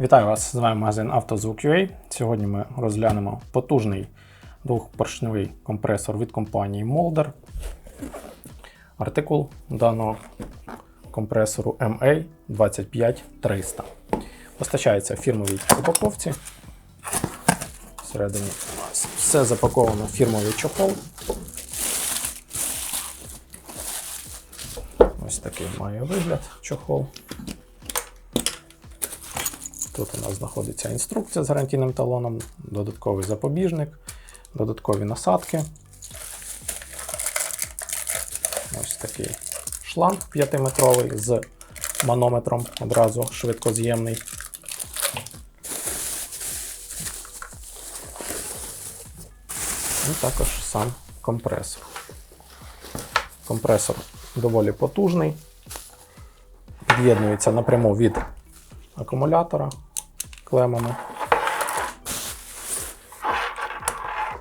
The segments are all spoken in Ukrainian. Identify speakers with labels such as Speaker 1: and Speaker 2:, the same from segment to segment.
Speaker 1: Вітаю вас! З вами магазин «Автозвук.UA». Сьогодні ми розглянемо потужний двохпоршневий компресор від компанії Molder. Артикул даного компресору MA25300. Постачається в фірмовій упаковці. Всередині у нас все запаковано в фірмовий чохол. Ось такий має вигляд чохол. Тут у нас знаходиться інструкція з гарантійним талоном, додатковий запобіжник, додаткові насадки. Ось такий шланг 5-метровий з манометром одразу швидкоз'ємний. І також сам компресор. Компресор доволі потужний, під'єднується напряму від акумулятора клемами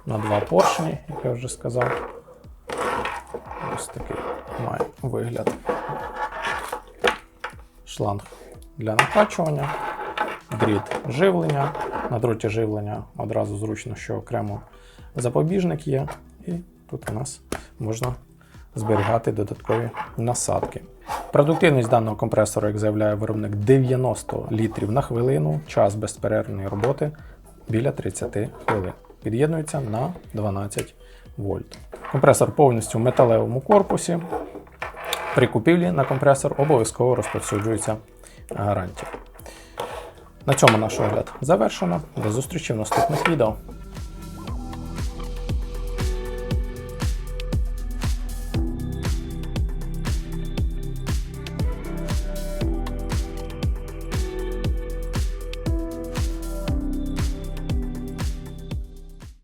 Speaker 1: на два поршні, як я вже сказав. Ось такий має вигляд. Шланг для накачування, дріт живлення. На дроті живлення одразу зручно, що окремо запобіжник є, і тут у нас можна зберігати додаткові насадки. Продуктивність даного компресора, як заявляє виробник, 90 літрів на хвилину, час безперервної роботи біля 30 хвилин. Під'єднується на 12 вольт. Компресор повністю в металевому корпусі. При купівлі на компресор обов'язково розповсюджується гарантія. На цьому наш огляд завершено. До зустрічі в наступних відео.